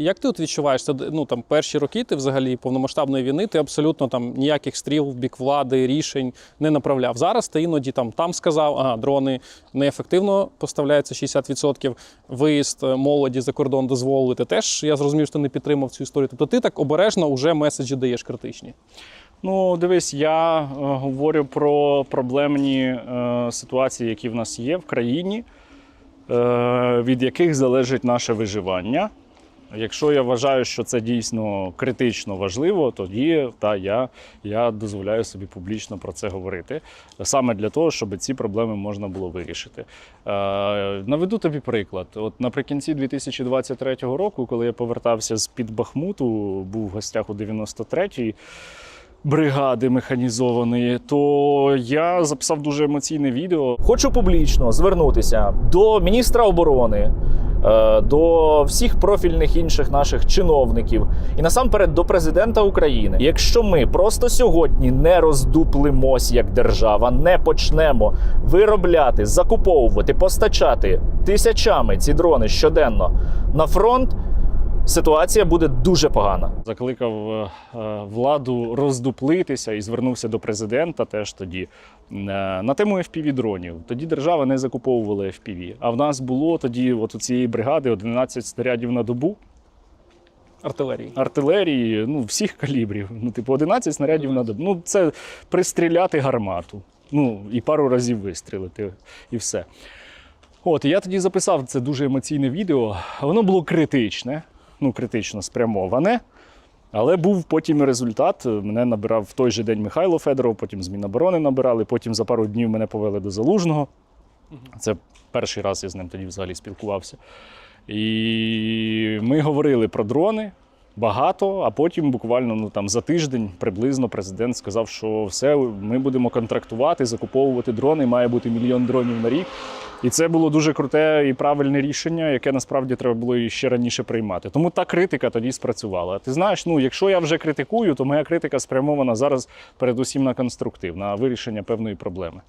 Як ти от відчуваєш ну там перші роки ти взагалі повномасштабної війни, ти абсолютно там ніяких стріл в бік влади, рішень не направляв. Зараз ти іноді там там сказав, ага, дрони неефективно поставляються 60%, виїзд е, молоді за кордон дозволили. Ти теж я зрозумів, що ти не підтримав цю історію. Тобто ти так обережно вже меседжі даєш критичні. Ну, дивись, я е, говорю про проблемні е, ситуації, які в нас є в країні, е, від яких залежить наше виживання. Якщо я вважаю, що це дійсно критично важливо, тоді та я, я дозволяю собі публічно про це говорити, саме для того, щоб ці проблеми можна було вирішити. Е, наведу тобі приклад. От наприкінці 2023 року, коли я повертався з під Бахмуту, був в гостях у 93-й бригади механізованої, то я записав дуже емоційне відео. Хочу публічно звернутися до міністра оборони, до всіх профільних інших наших чиновників і насамперед до президента України. Якщо ми просто сьогодні не роздуплимось як держава, не почнемо виробляти, закуповувати, постачати тисячами ці дрони щоденно на фронт, ситуація буде дуже погана. Закликав е, е, владу роздуплитися і звернувся до президента теж тоді е, на тему fpv дронів. Тоді держава не закуповувала FPV. А в нас було тоді, от у цієї бригади, 11 снарядів на добу. Артилерії. артилерії ну, всіх калібрів. Ну, типу, 11 снарядів на добу. Ну, це пристріляти гармату. Ну, і пару разів вистрілити, і все. От, я тоді записав це дуже емоційне відео. Воно було критичне, ну, критично спрямоване. Але був потім результат. Мене набирав в той же день Михайло Федоров, потім з Міноборони набирали, потім за пару днів мене повели до Залужного. Це перший раз я з ним тоді взагалі спілкувався. І ми говорили про дрони багато, а потім буквально ну, там, за тиждень приблизно президент сказав, що все, ми будемо контрактувати, закуповувати дрони, має бути мільйон дронів на рік. І це було дуже круте і правильне рішення, яке насправді треба було і ще раніше приймати. Тому та критика тоді спрацювала. Ти знаєш, ну якщо я вже критикую, то моя критика спрямована зараз передусім на конструктив, на вирішення певної проблеми.